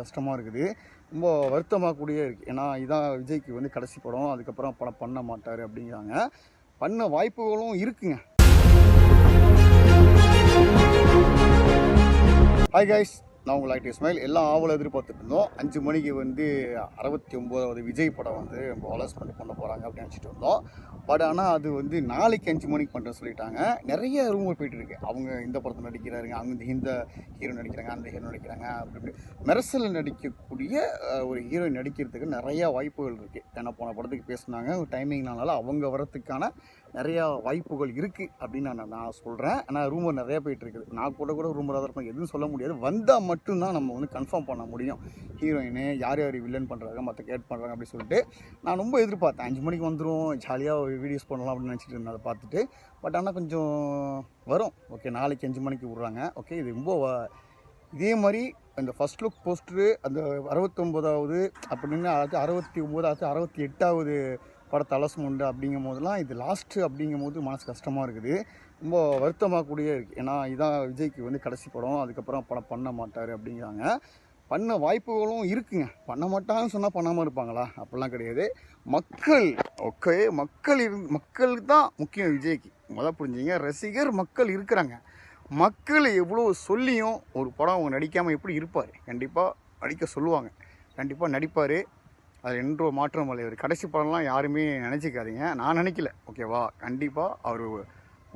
கஷ்டமாக இருக்குது ரொம்ப வருத்தமாக கூடிய இருக்குது ஏன்னா இதான் விஜய்க்கு வந்து கடைசி படம். அதுக்கப்புறம் படம் பண்ண மாட்டார் அப்படிங்கிறாங்க. பண்ண வாய்ப்புகளும் இருக்குங்க. ஹாய் கைஸ் நான் உங்கள் லைட் இஸ்மாயில் எல்லாம் ஆவல எதிர்பார்த்துட்டு இருந்தோம் அஞ்சு மணிக்கு வந்து அறுபத்தி ஒம்போதாவது விஜய் படம் வந்து நம்ம அலஸ்மெண்ட் பண்ண போகிறாங்க அப்படின்னு நினச்சிட்டு இருந்தோம். பட் ஆனால் அது வந்து நாளைக்கு அஞ்சு மணிக்கு பண்ணுறேன்னு சொல்லிட்டாங்க. நிறைய ரூமர் போயிட்டு இருக்கு. அவங்க இந்த படத்தில் நடிக்கிறாருங்க அவங்க இந்த ஹீரோ நடிக்கிறாங்க அந்த ஹீரோ நடிக்கிறாங்க அப்படின்னு மெரசலில் நடிக்கக்கூடிய ஒரு ஹீரோயின் நடிக்கிறதுக்கு நிறையா வாய்ப்புகள் இருக்குது ஏன்னா போன படத்துக்கு பேசினாங்க. ஒரு டைமிங்னால அவங்க வரத்துக்கான நிறையா வாய்ப்புகள் இருக்குது அப்படின்னு நான் நான் சொல்கிறேன் ஆனால் ரூமர் நிறையா போயிட்டு இருக்குது. நான் கூட கூட ரூமராக தான் இருப்பேன். எதுவும் சொல்ல முடியாது. வந்தால் மட்டும்தான் நம்ம வந்து கன்ஃபார்ம் பண்ண முடியும். ஹீரோயின் யார் யார் வில்லன் பண்ணுறாங்க மற்ற கேட் பண்ணுறாங்க அப்படின்னு சொல்லிட்டு நான் ரொம்ப எதிர்பார்த்தேன். அஞ்சு மணிக்கு வந்துடும் ஜாலியாக வீடியோஸ் பண்ணலாம் அப்படின்னு நினச்சிட்டு இருந்தேன் அதை பார்த்துட்டு. பட் ஆனால் கொஞ்சம் வரும். ஓகே நாளைக்கு அஞ்சு மணிக்கு விட்றாங்க. ஓகே இது ரொம்ப இதே மாதிரி அந்த ஃபர்ஸ்ட் லுக் போஸ்டரு அந்த அறுபத்தொம்போதாவது அப்படின்னு அடுத்து அறுபத்தி ஒம்போதாவது அறுபத்தி எட்டாவது படத்தை அலசுமுண்டு அப்படிங்கும் போதெல்லாம் இது லாஸ்ட்டு அப்படிங்கும் போது மனசு கஷ்டமாக இருக்குது. ரொம்ப வருத்தமாக கூடிய இருக்குது ஏன்னா இதான் விஜய்க்கு வந்து கடைசி படம். அதுக்கப்புறம் படம் பண்ண மாட்டார் அப்படிங்கிறாங்க. பண்ண வாய்ப்புகளும் இருக்குங்க. பண்ண மாட்டாங்கன்னு சொன்னால் பண்ணாமல் இருப்பாங்களா? அப்படிலாம் கிடையாது. மக்கள் ஓகே மக்கள் இரு மக்கள் தான் முக்கியம் விஜய்க்கு. முதல் புரிஞ்சுங்க. ரசிகர் மக்கள் இருக்கிறாங்க. மக்கள் எவ்வளோ சொல்லியும் ஒரு படம் அவங்க நடிக்காமல் எப்படி இருப்பார்? கண்டிப்பாக நடிக்க சொல்லுவாங்க. கண்டிப்பாக நடிப்பார். அது என்றோ மாற்றம் இல்லை. கடைசி படம்லாம் யாருமே நினச்சிக்காதீங்க. நான் நினைக்கல. ஓகேவா? கண்டிப்பாக அவர்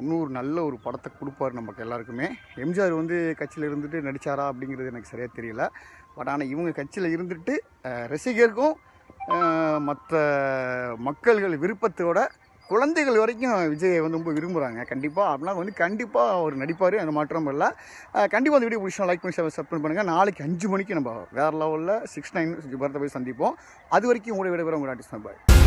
இன்னொரு நல்ல ஒரு படத்தை கொடுப்பார் நமக்கு எல்லாருக்குமே. எம்ஜிஆர் வந்து கட்சியில் இருந்துட்டு நடித்தாரா அப்படிங்கிறது எனக்கு சரியாக தெரியல. பட் ஆனால் இவங்க கட்சியில் இருந்துட்டு ரசிகருக்கும் மற்ற மக்கள்கள் விருப்பத்தோட குழந்தைகள் வரைக்கும் விஜயை வந்து ரொம்ப விரும்புகிறாங்க கண்டிப்பாக அப்படின்னா வந்து கண்டிப்பாக அவர் நடிப்பார். அந்த மாற்றம் இல்லை. கண்டிப்பாக அந்த வீடியோ பிடிச்சா லைக் பண்ணி சப்ஸ்கிரைப் பண்ணுங்கள் நாளைக்கு அஞ்சு மணிக்கு நம்ம வேறு லெவலில் சிக்ஸ் நைன் பரத்தை போய் சந்திப்போம். அது வரைக்கும் உங்களுடைய விடைபெற உங்கள் ஆர்டிஸ்ட் பாய்